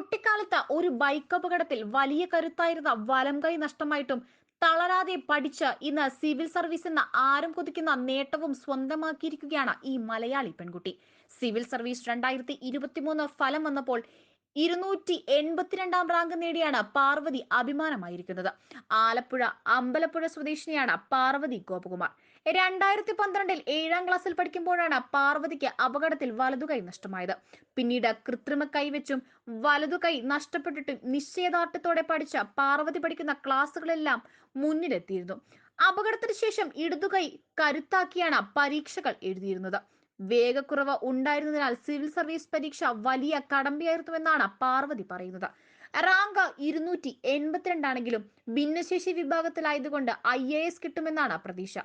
കുട്ടിക്കാലത്ത് ഒരു ബൈക്ക് അപകടത്തിൽ വലിയ കരുത്തായിരുന്ന വലം കൈ നഷ്ടമായിട്ടും തളരാതെ പഠിച്ച് ഇന്ന് സിവിൽ സർവീസ് എന്ന ആരും കൊതിക്കുന്ന നേട്ടവും സ്വന്തമാക്കിയിരിക്കുകയാണ് ഈ മലയാളി പെൺകുട്ടി. സിവിൽ സർവീസ് രണ്ടായിരത്തി ഇരുപത്തിമൂന്ന് ഫലം വന്നപ്പോൾ ഇരുന്നൂറ്റി എൺപത്തിരണ്ടാം റാങ്ക് നേടിയാണ് പാർവതി അഭിമാനമായിരിക്കുന്നത്. ആലപ്പുഴ അമ്പലപ്പുഴ സ്വദേശിനിയാണ് പാർവതി ഗോപകുമാർ. രണ്ടായിരത്തി പന്ത്രണ്ടിൽ ഏഴാം ക്ലാസ്സിൽ പഠിക്കുമ്പോഴാണ് പാർവതിക്ക് അപകടത്തിൽ വലതുകൈ നഷ്ടമായത്. പിന്നീട് കൃത്രിമ കൈവച്ചും വലതുകൈ നഷ്ടപ്പെട്ടിട്ടും നിശ്ചയദാർഢ്യത്തോടെ പഠിച്ച പാർവതി പഠിക്കുന്ന ക്ലാസ്സുകളെല്ലാം മുന്നിലെത്തിയിരുന്നു. അപകടത്തിന് ശേഷം ഇടതുകൈ കരുത്താക്കിയാണ് പരീക്ഷകൾ എഴുതിയിരുന്നത്. വേഗക്കുറവ് ഉണ്ടായിരുന്നതിനാൽ സിവിൽ സർവീസ് പരീക്ഷ വലിയ കടമ്പയായിരുന്നുവെന്നാണ് പാർവതി പറയുന്നത്. റാങ്ക് ഇരുന്നൂറ്റി എൺപത്തിരണ്ടാണെങ്കിലും ഭിന്നശേഷി വിഭാഗത്തിലായതുകൊണ്ട് ഐ എ എസ് കിട്ടുമെന്നാണ് പ്രതീക്ഷ.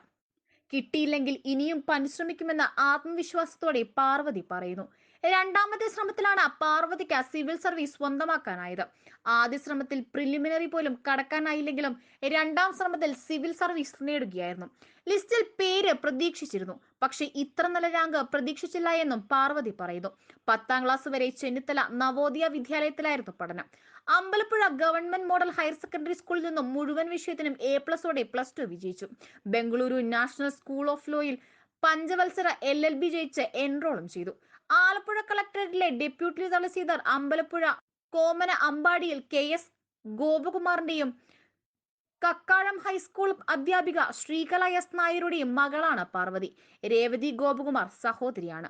കിട്ടിയില്ലെങ്കിൽ ഇനിയും പരിശ്രമിക്കുമെന്ന ആത്മവിശ്വാസത്തോടെ പാർവതി പറയുന്നു. രണ്ടാമത്തെ ശ്രമത്തിലാണ് പാർവതിക്ക് സിവിൽ സർവീസ് സ്വന്തമാക്കാനായത്. ആദ്യ ശ്രമത്തിൽ പ്രിലിമിനറി പോലും കടക്കാനായില്ലെങ്കിലും രണ്ടാം ശ്രമത്തിൽ സിവിൽ സർവീസ് നേടുകയായിരുന്നു. ലിസ്റ്റിൽ പേര് പ്രതീക്ഷിച്ചിരുന്നു. പക്ഷേ ഇത്ര നല്ല റാങ്ക് പ്രതീക്ഷിച്ചില്ല എന്നും പാർവതി പറയുന്നു. പത്താം ക്ലാസ് വരെ ചെന്നിത്തല നവോദയ വിദ്യാലയത്തിലായിരുന്നു പഠനം. Ambalappuzha government model higher secondary സ്കൂളിൽ നിന്നും മുഴുവൻ വിഷയത്തിനും എ പ്ലസോടെ പ്ലസ് ടു വിജയിച്ചു. ബംഗളൂരു നാഷണൽ സ്കൂൾ ഓഫ് ലോയിൽ പഞ്ചവത്സര എൽ എൽ ബി ജയിച്ച് എൻറോളും ചെയ്തു. ആലപ്പുഴ കളക്ടറേറ്റിലെ ഡെപ്യൂട്ടി തഹസീൽദാർ അമ്പലപ്പുഴ കോമന അമ്പാടിയിൽ കെ എസ് ഗോപകുമാറിന്റെയും കക്കാഴം ഹൈസ്കൂൾ അധ്യാപിക ശ്രീകല എസ് നായരുടെയും മകളാണ് പാർവതി. രേവതി ഗോപകുമാർ സഹോദരിയാണ്.